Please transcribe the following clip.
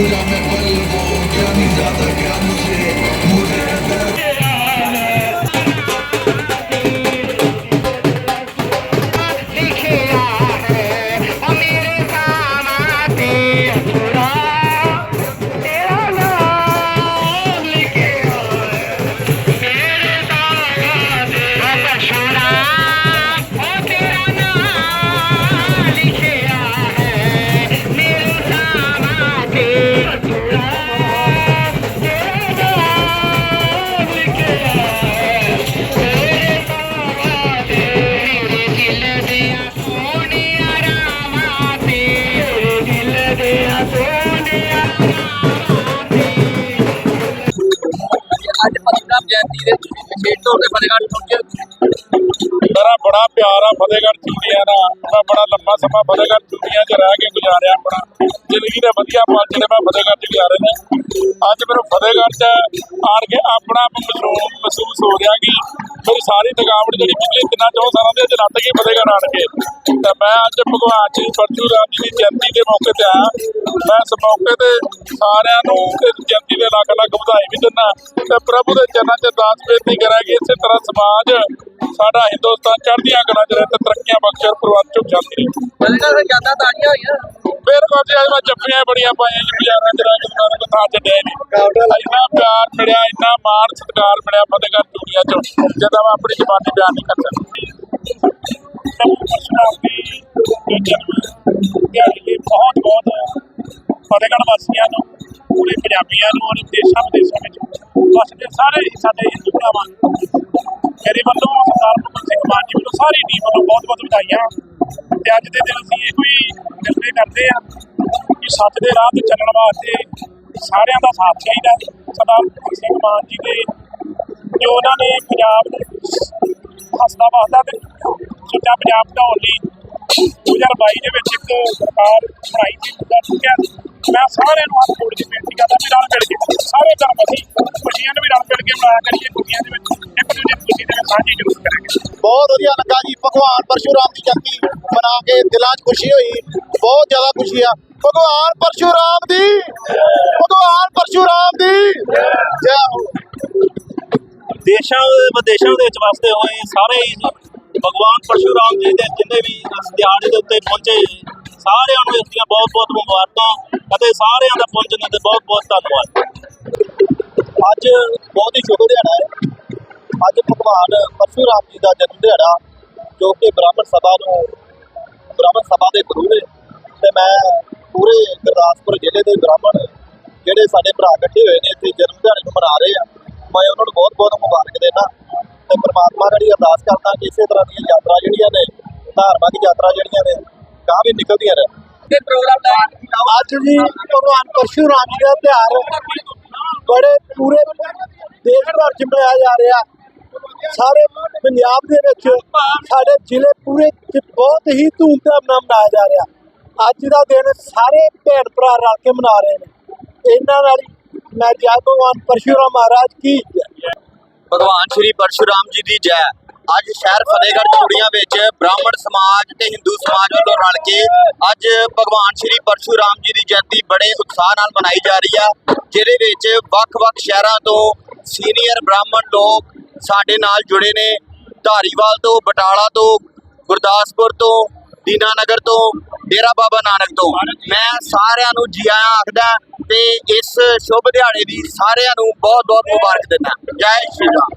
Buddha ਅੱਜ ਪਤਨਾਮ ਜਯੰਤੀ ਦੇ ਵਿਸ਼ੇਸ਼ ਤੌਰ ਫਤਿਹਗੜ੍ਹ ਪਹੁੰਚੇ ਮੇਰਾ ਬੜਾ ਪਿਆਰ ਆ ਫਤਿਹਗੜ੍ਹ ਚੂੜੀਆਂ ਨਾਲ ਮੈਂ ਬੜਾ ਲੰਮਾ ਸਮਾਂ ਫਤਿਹਗੜ੍ਹ ਚੂੜੀਆਂ 'ਚ ਰਹਿ ਕੇ ਗੁਜ਼ਾਰਿਆ ਆਪਣਾ। ਜ਼ਿੰਦਗੀ ਦੇ ਵਧੀਆ ਪਲ ਜਿਹੜੇ ਮੈਂ ਫਤਿਹਗੜ੍ਹ 'ਚ ਗੁਜ਼ਾਰੇ ਨੇ। ਅੱਜ ਮੈਨੂੰ ਫਤਿਹਗੜ੍ਹ 'ਚ ਆਣ ਕੇ ਆਪਣਾ ਮਹਿਸੂਸ ਹੋ ਰਿਹਾ ਕਿ ਮੇਰੀ ਸਾਰੀ ਥਕਾਵਟ ਜਿਹੜੀ ਪਿਛਲੇ ਤਿੰਨਾਂ ਚੌਂ ਸਾਲਾਂ ਦੇ ਅੱਜ ਲੱਤ ਗਈ ਫਤਿਹਗੜ੍ਹ ਆਣ ਕੇ। ਤੇ ਮੈਂ ਅੱਜ ਭਗਵਾਨ ਸ਼੍ਰੀ ਪਰਸ਼ੂਰਾਮ ਜੀ ਦੀ ਜਯੰਤੀ ਦੇ ਮੌਕੇ ਤੇ ਆਇਆ। ਮੈਂ ਇਸ ਮੌਕੇ ਤੇ ਸਾਰਿਆਂ ਨੂੰ ਇਸ ਜਯੰਤੀ ਦੇ ਲੱਖ ਲੱਖ ਵਧਾਈ ਵੀ ਦਿੰਦਾ। ਤੇ ਪ੍ਰਭੂ ਦੇ ਚਰਨਾਂ 'ਚ ਅਰਦਾਸ ਬੇਨਤੀ ਕਰਾਂਗੇ ਇਸੇ ਤਰ੍ਹਾਂ ਸਮਾਜ ਸਾਡਾ ਹਿੰਦੁਸਤਾਨ ਚੜ੍ਹਦੀਆਂ ਕਲਾਂ 'ਚ ਰਹੇ ਤੇ ਤਰੱਕੀਆਂ ਬਖਸ਼ਰ ਪਰਵਾਨ ਚੁੱਕ ਜਾਂਦੀ ਰਹੇ ਦੇ ਜ਼ਿਆਦਾ ਤਾਜ਼ੀਆਂ ਹੋਈਆਂ। ਫਿਰ ਕੋਤੇ ਅੱਜ ਮੈਂ ਜੱਫੀਆਂ ਬੜੀਆਂ ਪਾਈਆਂ ਜੀ ਬਾਜ਼ਾਰਾਂ 'ਚ ਰਹਿ ਕੇ ਮੈਂ ਕੋਈ ਥਾਂ ਛੱਡਿਆ ਹੀ ਨਹੀਂ। ਇੰਨਾ ਪਿਆਰ ਮਿਲਿਆ ਇੰਨਾ ਮਾਣ ਸਤਿਕਾਰ ਮਿਲਿਆ ਫਤਿਹਗੜ੍ਹ ਚੂੜੀਆਂ 'ਚ ਜਿਹਦਾ ਮੈਂ ਆਪਣੀ ਜ਼ਬਾਨੀ ਬਿਆਨ ਨਹੀਂ ਕਰ ਸਕਦਾ। ਪਰਸ਼ੁਰਾਮ ਦੀ ਜਨਮ ਦਿਹਾੜੀ ਬਹੁਤ ਬਹੁਤ ਫਤਿਹਗੜ੍ਹ ਵਾਸੀਆਂ ਨੂੰ, ਪੂਰੇ ਪੰਜਾਬੀਆਂ ਨੂੰ ਔਰ ਦੇਸ਼ਾਂ ਵਿਦੇਸ਼ਾਂ ਵਿੱਚ। ਵਸਦੇ ਸਾਰੇ ਸਾਡੇ ਹਿੰਦੂ ਭਰਾਵਾਂ ਨੂੰ। ਮੇਰੇ ਵੱਲੋਂ ਸਰਦਾਰ ਭਗਵੰਤ ਸਿੰਘ ਮਾਨ ਜੀ ਵੱਲੋਂ ਸਾਰੀ ਟੀਮ ਵੱਲੋਂ ਬਹੁਤ ਬਹੁਤ ਵਧਾਈਆਂ। ਤੇ ਅੱਜ ਦੇ ਦਿਨ ਅਸੀਂ ਇਹੋ ਹੀ ਨਿਰਣੇ ਕਰਦੇ ਆ ਕਿ ਸੱਚ ਦੇ ਰਾਹ ਤੇ ਚੱਲਣ ਵਾਸਤੇ ਸਾਰਿਆਂ ਦਾ ਸਾਥ ਚਾਹੀਦਾ ਸਰਦਾਰ ਭਗਵੰਤ ਸਿੰਘ ਮਾਨ ਜੀ ਦੇ, ਜੋ ਉਹਨਾਂ ਨੇ ਪੰਜਾਬ ਨੂੰ ਹੱਸਦਾ ਵਸਦਾ ਤੇ ਸੁੱਚਾ ਪੰਜਾਬ ਢਾਉਣ ਲਈ 2022 ਦੇ ਵਿੱਚ ਇੱਕ ਸਰਕਾਰ ਬਣਾਈ ਸੀ ਮੁੱਦਾ ਚੁੱਕਿਆ। ਮੈਂ ਸਾਰਿਆਂ ਨੂੰ ਹੱਥ ਜੋੜ ਕੇ ਬੇਨਤੀ ਕਰਦਾ ਵੀ ਰਲ ਮਿਲ ਕੇ ਸਾਰੇ ਧਰਮ ਅਸੀਂ ਖੁਸ਼ੀਆਂ ਨੂੰ ਵੀ ਰਲ ਮਿਲ ਕੇ ਮਨਾਇਆ ਕਰੀਏ ਦੁਨੀਆ ਦੇ ਵਿੱਚ ਇੱਕ ਦੂਜੇ ਦੀ ਖੁਸ਼ੀ ਦੇ ਵਿੱਚ ਸਾਂਝੀ ਜ਼ਰੂਰ ਕਰਾਂਗੇ। ਬਹੁਤ ਵਧੀਆ ਲੱਗਾ ਜੀ ਭਗਵਾਨ ਪਰਸ਼ੂਰਾਮ ਦੀ ਜਯੰਤੀ ਮਨਾ ਕੇ ਦਿਲਾਂ 'ਚ ਖੁਸ਼ੀ ਹੋਈ ਬਹੁਤ ਜ਼ਿਆਦਾ ਖੁਸ਼ੀ ਆ। ਭਗਵਾਨ ਪਰਸ਼ੂਰਾਮ ਦੀ ਭਗਵਾਨ ਪਰਸ਼ੂਰਾਮ ਦੀ। ਜੈ ਹੋ। ਦੇਸ਼ਾਂ ਵਿਦੇਸ਼ਾਂ ਦੇ ਵਿੱਚ ਵਸਦੇ ਹੋਏ ਸਾਰੇ ਹੀ ਭਗਵਾਨ ਪਰਸ਼ੂਰਾਮ ਜੀ ਦੇ ਜਿੰਨੇ ਵੀ ਇਸ ਦਿਹਾੜੇ ਦੇ ਉੱਤੇ ਪਹੁੰਚੇ ਸਾਰਿਆਂ ਨੂੰ ਇਸ ਦੀਆਂ ਬਹੁਤ ਬਹੁਤ ਮੁਬਾਰਕਾਂ ਅਤੇ ਸਾਰਿਆਂ ਦਾ ਪਹੁੰਚਣ ਤੇ ਬਹੁਤ ਬਹੁਤ ਧੰਨਵਾਦ। ਅੱਜ ਬਹੁਤ ਹੀ ਸ਼ੁਭ ਦਿਹਾੜਾ ਹੈ। ਅੱਜ ਭਗਵਾਨ ਪਰਸ਼ੂਰਾਮ ਜੀ ਦਾ ਜਨਮ ਦਿਹਾੜਾ, ਜੋ ਕਿ ਬ੍ਰਾਹਮਣ ਸਭਾ ਨੂੰ, ਬ੍ਰਾਹਮਣ ਸਭਾ ਦੇ ਗੁਰੂ ਨੇ ਤੇ ਮੈਂ ਪੂਰੇ ਗੁਰਦਾਸਪੁਰ ਜ਼ਿਲ੍ਹੇ ਦੇ ਬ੍ਰਾਹਮਣ, ਜਿਹੜੇ ਸਾਡੇ ਭਰਾ ਇਕੱਠੇ ਹੋਏ ਨੇ, ਇੱਥੇ ਜਨਮ ਦਿਹਾੜੇ ਨੂੰ ਮਨਾ ਰਹੇ ਤੇ ਪ੍ਰਮਾਤਮਾ ਜਿਹੜੀ ਅਰਦਾਸ ਕਰਦਾ ਕਿ ਇਸੇ ਤਰ੍ਹਾਂ ਦੀਆਂ ਯਾਤਰਾ ਜਿਹੜੀਆਂ ਨੇ ਧਾਰਮਿਕ ਯਾਤਰਾ ਜਿਹੜੀਆਂ ਨੇ ਗਾਂ ਵੀ ਨਿਕਲਦੀਆਂ ਰਹਿਣ ਤੇ ਪ੍ਰੋਗਰਾਮ ਲਾਇਆ ਅੱਜ ਵੀ ਭਗਵਾਨ ਪਰਸ਼ੂਰਾਮ ਜੀ ਦਾ ਤਿਉਹਾਰ ਬੜੇ ਪੂਰੇ ਦੇਸ਼ ਭਰ ਚ ਮਨਾਇਆ ਜਾ ਰਿਹਾ। ਸਾਰੇ ਪੰਜਾਬ ਦੇ ਵਿੱਚ ਸਾਡੇ ਜ਼ਿਲ੍ਹੇ ਪੂਰੇ ਚ ਬਹੁਤ ਹੀ ਧੂਮਧਾਮ ਨਾਲ ਮਨਾਇਆ ਜਾ ਰਿਹਾ। ਅੱਜ ਦਾ ਦਿਨ ਸਾਰੇ ਭੈਣ ਭਰਾ ਰਲ ਕੇ ਮਨਾ ਰਹੇ ਨੇ। ਇਹਨਾਂ ਨਾਲ ਮੈਂ ਜੈ ਭਗਵਾਨ ਪਰਸ਼ੂਰਾਮ ਮਹਾਰਾਜ ਕੀ ਭਗਵਾਨ ਸ਼੍ਰੀ ਪਰਸ਼ੁਰਾਮ ਜੀ ਦੀ ਜੈ। ਅੱਜ ਸ਼ਹਿਰ ਫਤਿਹਗੜ੍ਹ ਚੂੜੀਆਂ ਵਿੱਚ ਬ੍ਰਾਹਮਣ ਸਮਾਜ ਤੇ ਹਿੰਦੂ ਸਮਾਜ ਵੱਲੋਂ ਰਲ ਕੇ ਅੱਜ ਭਗਵਾਨ ਸ਼੍ਰੀ ਪਰਸ਼ੁਰਾਮ ਜੀ ਦੀ ਜਯੰਤੀ ਬੜੇ ਉਤਸ਼ਾਹ ਨਾਲ ਮਨਾਈ ਜਾ ਰਹੀ ਆ, ਜਿਹਦੇ ਵਿੱਚ ਵੱਖ-ਵੱਖ ਸ਼ਹਿਰਾਂ ਤੋਂ ਸੀਨੀਅਰ ਬ੍ਰਾਹਮਣ ਲੋਕ ਸਾਡੇ ਨਾਲ ਜੁੜੇ ਨੇ। ਧਾਰੀਵਾਲ ਤੋਂ, ਬਟਾਲਾ ਤੋਂ, ਗੁਰਦਾਸਪੁਰ ਤੋਂ ਦੀਨਾਨਗਰ ਤੋਂ, ਡੇਰਾ ਬਾਬਾ ਨਾਨਕ ਤੋਂ। ਮੈਂ ਸਾਰਿਆਂ ਨੂੰ ਜੀ ਆਇਆਂ ਆਖਦਾ ਤੇ ਇਸ ਸ਼ੁਭ ਦਿਹਾੜੇ ਦੀ ਸਾਰਿਆਂ ਨੂੰ ਬਹੁਤ ਬਹੁਤ ਮੁਬਾਰਕ ਦਿੰਦਾ ਜੈ ਸ਼੍ਰੀ ਰਾਮ।